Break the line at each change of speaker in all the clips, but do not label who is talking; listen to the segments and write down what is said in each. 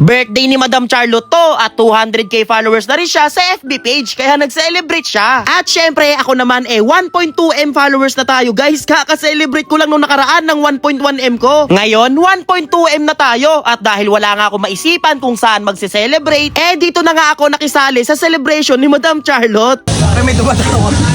Birthday ni Madam Charlotte to at 200k followers na rin siya sa FB page kaya nag-celebrate siya. At syempre ako naman eh 1.2m followers na tayo guys kaka-celebrate ko lang nung nakaraan ng 1.1m ko. Ngayon 1.2m na tayo at dahil wala nga ako maisipan kung saan magse-celebrate eh dito na nga ako nakisali sa celebration ni Madam Charlotte.
May tumatawa.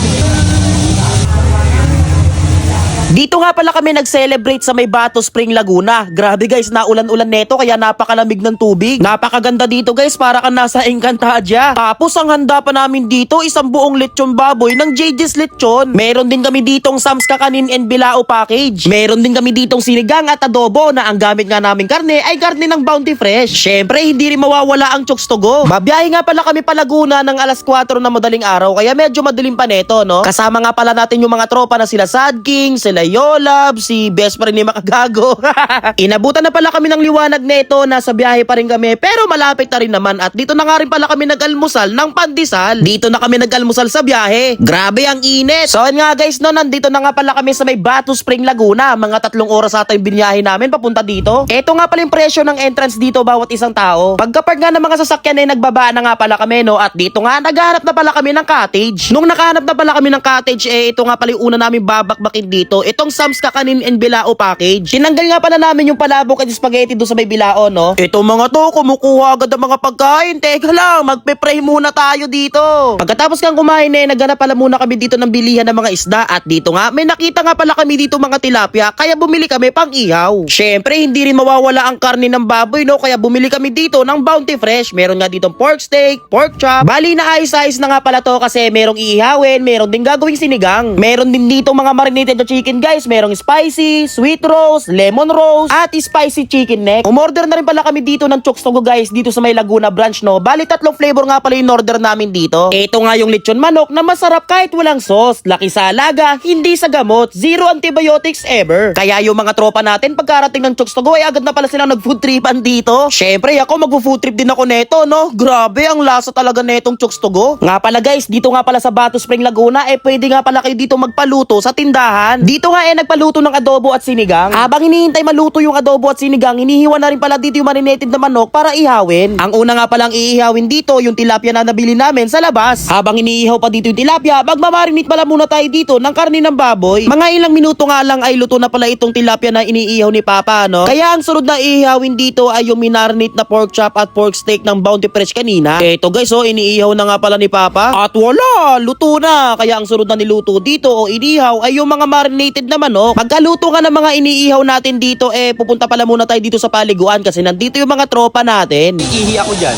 Dito nga pala kami nag-celebrate sa may Bato Spring, Laguna. Grabe guys, naulan-ulan neto kaya napakalamig ng tubig. Napakaganda dito guys, para kang nasa Encantadia. Tapos ang handa pa namin dito, isang buong lechon baboy ng JJ's Lechon. Meron din kami ditong Sam's Kakanin and Bilao package. Meron din kami ditong sinigang at adobo na ang gamit nga naming karne ay karne ng Bounty Fresh. Syempre, hindi rin mawawala ang chokes to go. Babiyahe nga pala kami pa Laguna ng alas 4 na madaling araw kaya medyo madilim pa neto, no? Kasama nga pala natin yung mga tropa na sila Sad King, sila Yolab, si best pa rin ni Makagago. Inabutan na pala kami ng liwanag neto, nasa biyahe pa rin kami pero malapit na rin naman at dito na nga rin pala kami nag-almusal ng pandesal. Dito na kami nag-almusal sa biyahe. Grabe ang init. So nga guys, no, nandito na nga pala kami sa may Batu Spring, Laguna. Mga tatlong oras ata yung biniyahe namin papunta dito. Ito nga pala yung presyo ng entrance dito bawat isang tao. Pagkapag nga ng mga sasakyan ay nagbaba na nga pala kami no at dito nga naghahanap na pala kami ng cottage. Nung nakahanap na pala kami ng cottage eh ito nga pala yung una namin babakbakin dito. Itong Sam's Kakanin and Bilao package. Tinanggal nga pala namin yung palabok at spaghetti doon sa may Bilao no. Ito mga to kumukuha agad ang mga pagkain. Teka lang, magpe-pray muna tayo dito. Pagkatapos kang kumain eh naghanap pala muna kami dito ng bilihan ng mga isda at dito nga may nakita nga pala kami dito mga tilapia kaya bumili kami pang ihaw. Syempre hindi rin mawawala ang karne ng baboy no kaya bumili kami dito ng Bounty Fresh. Meron nga dito pork steak, pork chop. Bali na ayos-ayos na nga pala to kasi merong iihawin, meron din gagawing sinigang. Meron din dito mga marinated na chicken guys. Merong spicy, sweet roast, lemon roast, at spicy chicken neck. Umorder na rin pala kami dito ng chokes guys dito sa may Laguna branch no. Bali tatlong flavor nga pala yung order namin dito. Ito nga yung lechon manok na masarap kahit walang sauce. Laki sa alaga, hindi sa gamot. Zero antibiotics ever. Kaya yung mga tropa natin pagkarating ng chokes ay agad na pala silang nag-food tripan dito. Syempre ako mag-food trip din ako neto no. Grabe ang lasa talaga netong chokes. Nga pala guys, dito nga pala sa Batu Spring Laguna eh pwede nga pala kayo dito magpaluto sa tindahan. Dito nga eh nagpaluto ng adobo at sinigang. Habang hinihintay maluto yung adobo at sinigang, hinihiwa na rin pala dito yung marinated na manok para ihawin. Ang una nga palang iihawin dito yung tilapia na nabili namin sa labas. Habang iniihaw pa dito yung tilapia, magmamarinate pala muna tayo dito ng karne ng baboy. Mga ilang minuto nga lang ay luto na pala itong tilapia na iniihaw ni Papa, no? Kaya ang sunod na iihawin dito ay yung minarinate na pork chop at pork steak ng Bounty Fresh kanina. Eto guys, oh, iniihaw na nga pala ni Papa. At wala, luto na. Kaya ang sunod na niluto dito o inihaw ay yung mga marinated na manok. Pagkaluto nga ng mga iniihaw natin dito, eh pupunta pala muna tayo dito sa paliguan kasi nandito yung mga tropa natin.
Ihi ako dyan.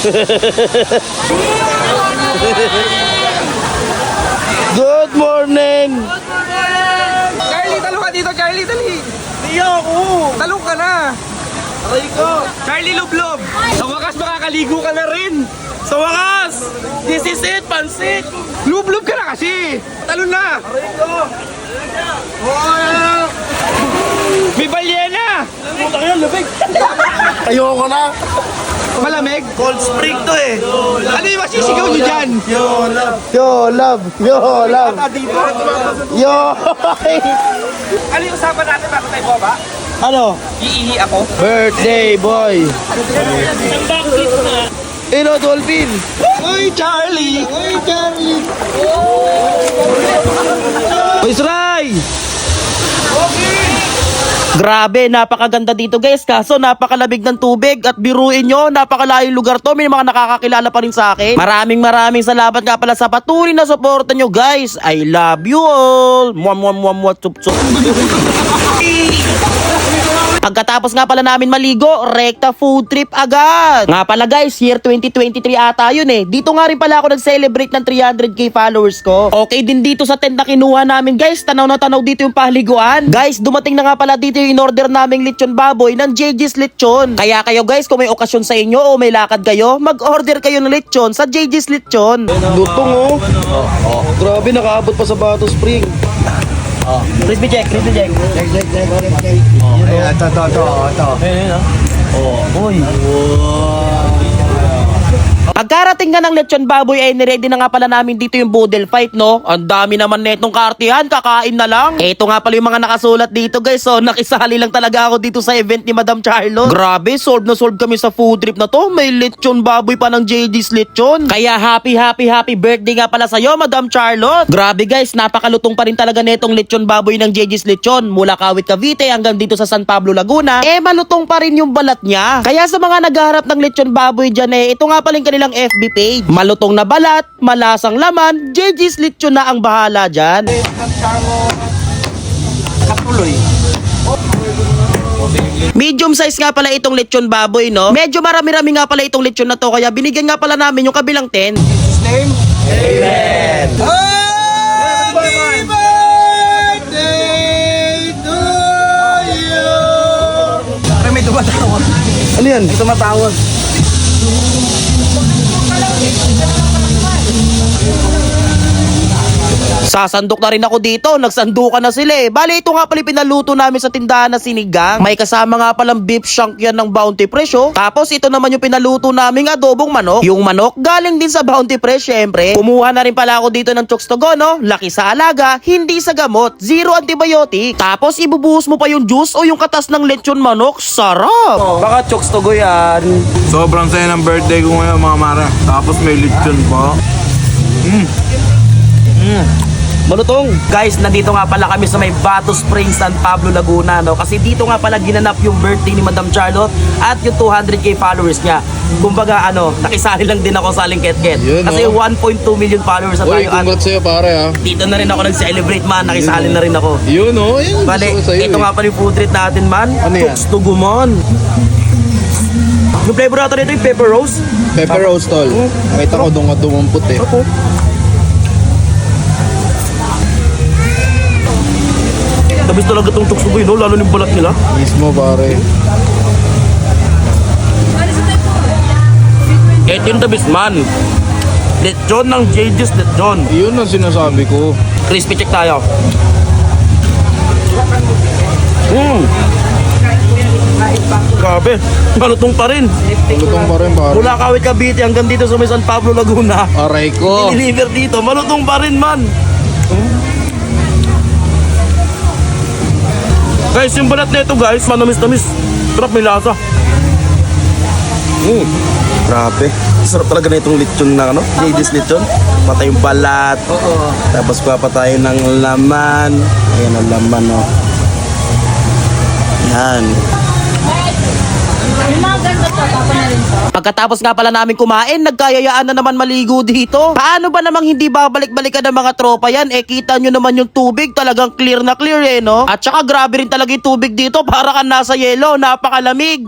Good morning!
Charlie, talong ka dito, Charlie, dali.
Hindi ako!
Talong ka na.
Aray ko!
Charlie, lublob. Sa wakas, makakaligo ka na rin. Sa wakas!
This is it, pansit!
Lublob ka na kasi. Talon na.
Aray ko!
May balyena.
Putang yan, labig! Ayoko na!
Malamig.
Cold spring to eh!
Ano yung masisigaw nyo dyan?
Yo, love! Yo, love! Yo, love! Yo!
Ano yung usapan natin bago tayo baba?
ano?
Iihi ako.
Birthday boy! Ino, Dolphin!
Uy, Charlie. Uy, Charlie.
Uy, Sray! Grabe, napakaganda dito guys. Kaso napakalamig ng tubig at biruin nyo, napakalayong lugar to. May mga nakakakilala pa rin sa akin. Maraming maraming salamat nga pala sa patuloy na suporta nyo guys. I love you all. Mwah, mwah, mwah, mwah, tsup, tsup. Pagkatapos nga pala namin maligo, rekta food trip agad. Nga pala guys, year 2023 ata yun eh. Dito nga rin pala ako nag-celebrate ng 300k followers ko. Okay din dito sa tent na kinuha namin guys. Tanaw na tanaw dito yung paliguan. Guys, dumating na nga pala dito yung in-order naming lechon baboy ng JJ's Lechon. Kaya kayo guys, kung may okasyon sa inyo o may lakad kayo, mag-order kayo ng lechon sa JJ's Lechon.
Lutong oh. Grabe, nakaabot pa sa Bato Spring.
Crispy check, crispy check.
Ayan, ito, ito, ito, ito.
Uy. Pagkarating nga ng lechon baboy ay niready na nga pala namin dito yung boodle fight no. Ang dami naman netong kartihan, kakain na lang. Ito nga pala yung mga nakasulat dito guys. So nakisali lang talaga ako dito sa event ni Madam Charlotte. Grabe, solve na solve kami sa food trip na to. May lechon baboy pa ng JD's lechon. Kaya happy happy happy birthday nga pala sa'yo Madam Charlotte. Grabe guys, napakalutong pa rin talaga netong lechon baboy ng JD's lechon. Mula Kawit Cavite hanggang dito sa San Pablo Laguna. Eh malutong pa rin yung balat niya. Kaya sa mga naghaharap ng lechon baboy dyan eh, ito nga pala yung kanilang FB page. Malutong na balat, malasang laman, JG's lechon na ang bahala dyan. Medium size nga pala itong lechon baboy, no? Medyo marami-rami nga pala itong lechon na to, kaya binigyan nga pala namin yung kabilang 10.
Ano yan?
Hallelujah.
Sasandok na rin ako dito. Nagsandukan na sila eh. Bali, ito nga pala pinaluto namin sa tindahan na sinigang. May kasama nga palang beef shank yan ng Bounty Fresh oh. Tapos ito naman yung pinaluto naming adobong manok. Yung manok galing din sa Bounty Fresh syempre. Kumuha na rin pala ako dito ng chokes to go no. Laki sa alaga, hindi sa gamot. Zero antibiotic. Tapos ibubuhos mo pa yung juice o yung katas ng lechon manok. Sarap!
Baka chokes to go yan.
Sobrang saya ng birthday ko ngayon mga mara. Tapos may lechon pa.
Malutong. Guys, nandito nga pala kami sa may Bato Springs, San Pablo, Laguna, no? Kasi dito nga pala ginanap yung birthday ni Madam Charlotte at yung 200k followers niya. Kumbaga, ano, nakisali lang din ako sa Aling Ketket.
Yun,
Kasi
no?
1.2 million followers na
Uy,
tayo. At
congrats sa'yo pare ha.
dito na rin ako nag-celebrate man, nakisali na rin ako.
Yun oh, yun.
Bale, ito
eh.
nga pala yung food treat natin man.
Ano yan?
Cooks to gumon. Yung flavor natin ito yung pepper rose.
Pepper roast tol. Nakita ko doon nga dumumput eh.
Tabis talaga itong tuksugoy, no? Lalo yung balat nila.
Mismo pare.
Ito yung tabis man. Lechon ng JJ's Lechon.
Yun ang sinasabi ko.
Crispy check tayo. Mm. Grabe, malutong pa rin.
Malutong pa rin pare.
Mula Kawit Cavite hanggang dito sa may San Pablo, Laguna.
Aray ko.
Deliver dito, malutong pa rin man. Guys, yung balat nito guys, manamis-namis. Sarap may lasa. Mm. Grabe. Sarap talaga na itong lechon na ano, JD's lechon. Patay yung balat. Oo. Tapos papatayin ng laman. Ayan ang laman, oh. Yan.
Yung mga ganito to,
Pagkatapos nga pala namin kumain, nagkayayaan na naman maligo dito. Paano ba namang hindi babalik-balikan ng mga tropa yan? Eh kita nyo naman yung tubig, talagang clear na clear eh, no? At saka grabe rin talaga yung tubig dito, para kang nasa yelo, napakalamig.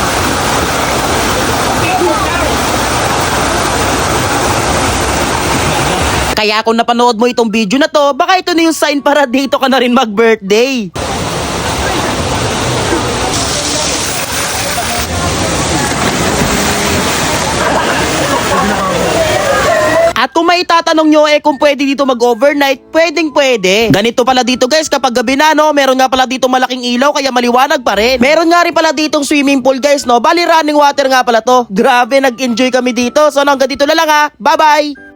Kaya kung napanood mo itong video na to, baka ito na yung sign para dito ka na rin mag-birthday. At kung may tatanong nyo eh kung pwede dito mag-overnight, pwedeng pwede. Ganito pala dito guys, kapag gabi na no, meron nga pala dito malaking ilaw kaya maliwanag pa rin. Meron nga rin pala ditong swimming pool guys no, bali running water nga pala to. Grabe, nag-enjoy kami dito. So hanggang dito na lang ha, bye bye!